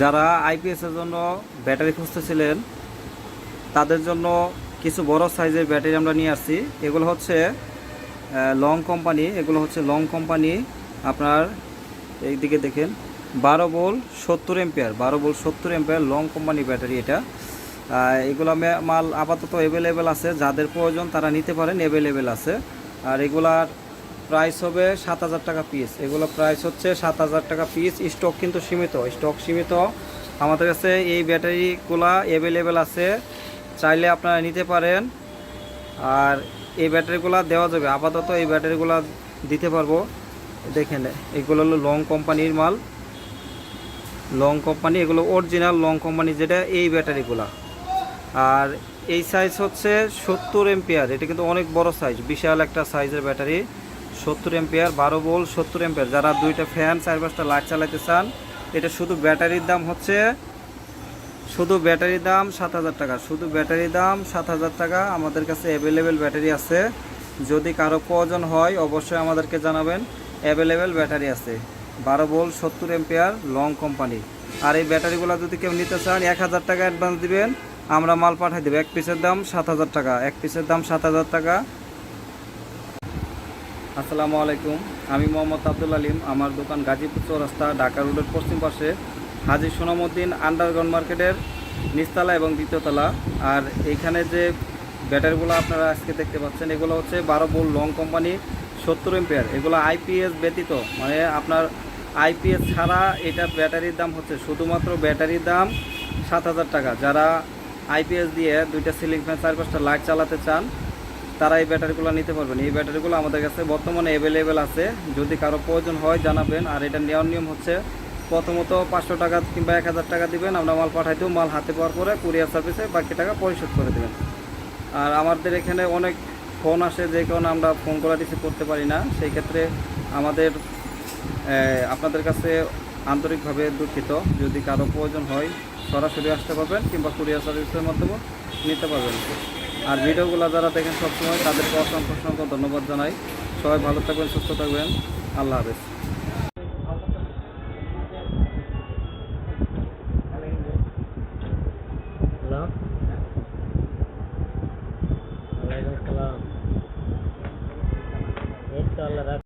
যারা আইপিএসের জন্য ব্যাটারি খুঁজতেছিলেন, তাদের জন্য কিছু বড় সাইজের ব্যাটারি আমরা নিয়ে আসছি। এগুলো হচ্ছে লং কোম্পানি এগুলো হচ্ছে লং কোম্পানি আপনার এই দিকে দেখেন, বারো বোল সত্তর এম্পিয়ার বারো বোল সত্তর এম্পিয়ার লং কোম্পানি ব্যাটারি এটা। এগুলো মাল আপাতত অ্যাভেলেবেল আছে, যাদের প্রয়োজন তারা নিতে পারেন অ্যাভেলেবেল আছে। আর এগুলার প্রাইস হবে সাত হাজার টাকা পিস এগুলো প্রাইস হচ্ছে সাত হাজার টাকা পিস স্টক কিন্তু সীমিত। স্টক সীমিত। আমাদের কাছে এই ব্যাটারিগুলা অ্যাভেলেবেল আছে। চাইলে আপনারা নিতে পারেন। আর এই ব্যাটারিগুলো দেওয়া যাবে। আপাতত এই ব্যাটারিগুলো দিতে পারব। দেখে দেখেন, এগুলো হলো লং কোম্পানির মাল। লং কোম্পানি এগুলো অরিজিনাল লং কোম্পানি যেটা, এই ব্যাটারিগুলা আর এই সাইজ হচ্ছে সত্তর এম্পিয়ার এটা কিন্তু অনেক বড় সাইজ বিশাল একটা সাইজের ব্যাটারি সত্তর এম্পিয়ার বারো বোল সত্তর এম্পিয়ার যারা দুইটা ফ্যান চার পাঁচটা লাইট চালাতে চান, এটা শুধু ব্যাটারির দাম হচ্ছে, শুধু ব্যাটারির দাম সাত হাজার টাকা। শুধু ব্যাটারির দাম সাত হাজার টাকা। আমাদের কাছে অ্যাভেলেবেল ব্যাটারি আছে। যদি কারও প্রয়োজন হয়, অবশ্যই আমাদেরকে জানাবেন। অ্যাভেলেবেল ব্যাটারি আছে। বারো বোল সত্তর এম্পিয়ার লং কোম্পানি আর এই ব্যাটারিগুলো যদি কেউ নিতে চান, এক হাজার টাকা অ্যাডভান্স দিবেন, আমরা মাল পাঠাই দেবো। এক পিসের দাম সাত হাজার টাকা। এক পিসের দাম সাত হাজার টাকা। আসসালামু আলাইকুম। আমি মোহাম্মদ আব্দুল আলিম। আমার দোকান গাজীপুর চৌরাস্তা, ঢাকা রোডের পশ্চিম পাশে। হাজি সোনামুদ্দিন আন্ডারগ্রাউন্ড মার্কেটের নিচতলা এবং দ্বিতীয়তলা। আর এইখানে যে ব্যাটারিগুলো আপনারা আজকে দেখতে পাচ্ছেন, এগুলো হচ্ছে বারো বোল লং কোম্পানি সত্তর এম্পিয়ার। এগুলো আইপিএস ব্যতীত মানে আপনার আইপিএস ছাড়া এটা ব্যাটারির দাম হচ্ছে শুধুমাত্র ব্যাটারির দাম সাত হাজার টাকা। যারা আইপিএস দিয়ে দুইটা সিলিং ফ্যান, চার পাঁচটা লাইট চালাতে চান তারা এই ব্যাটারিগুলো নিতে পারবেন। এই ব্যাটারিগুলো আমাদের কাছে বর্তমানে অ্যাভেলেবেল আছে। যদি কারও প্রয়োজন হয় জানাবেন। আর এটা নেওয়ার নিয়ম হচ্ছে প্রথমত পাঁচশো টাকা কিংবা এক হাজার টাকা দিবেন। আমরা মাল পাঠাই দেবো মাল হাতে পাওয়ার পরে কুরিয়ার সার্ভিসে বাকি টাকা পরিশোধ করে দেবেন। আর আমাদের এখানে অনেক ফোন আসে, যে কারণে আমরা ফোন করা রিসিভ করতে পারি না। সেই ক্ষেত্রে আমাদের আপনাদের কাছে আন্তরিকভাবে দুঃখিত। যদি কারও প্রয়োজন হয় সরাসরি আসতে পারবেন কিংবা কুরিয়ার সার্ভিসের মাধ্যমে নিতে পারবেন। আর ভিডিওগুলো যারা দেখেন সবসময়, তাদেরকে অসংখ্য অসংখ্য ধন্যবাদ জানাই। সবাই ভালো থাকবেন, সুস্থ থাকবেন। আল্লাহ হাফেজ। আল্লাহ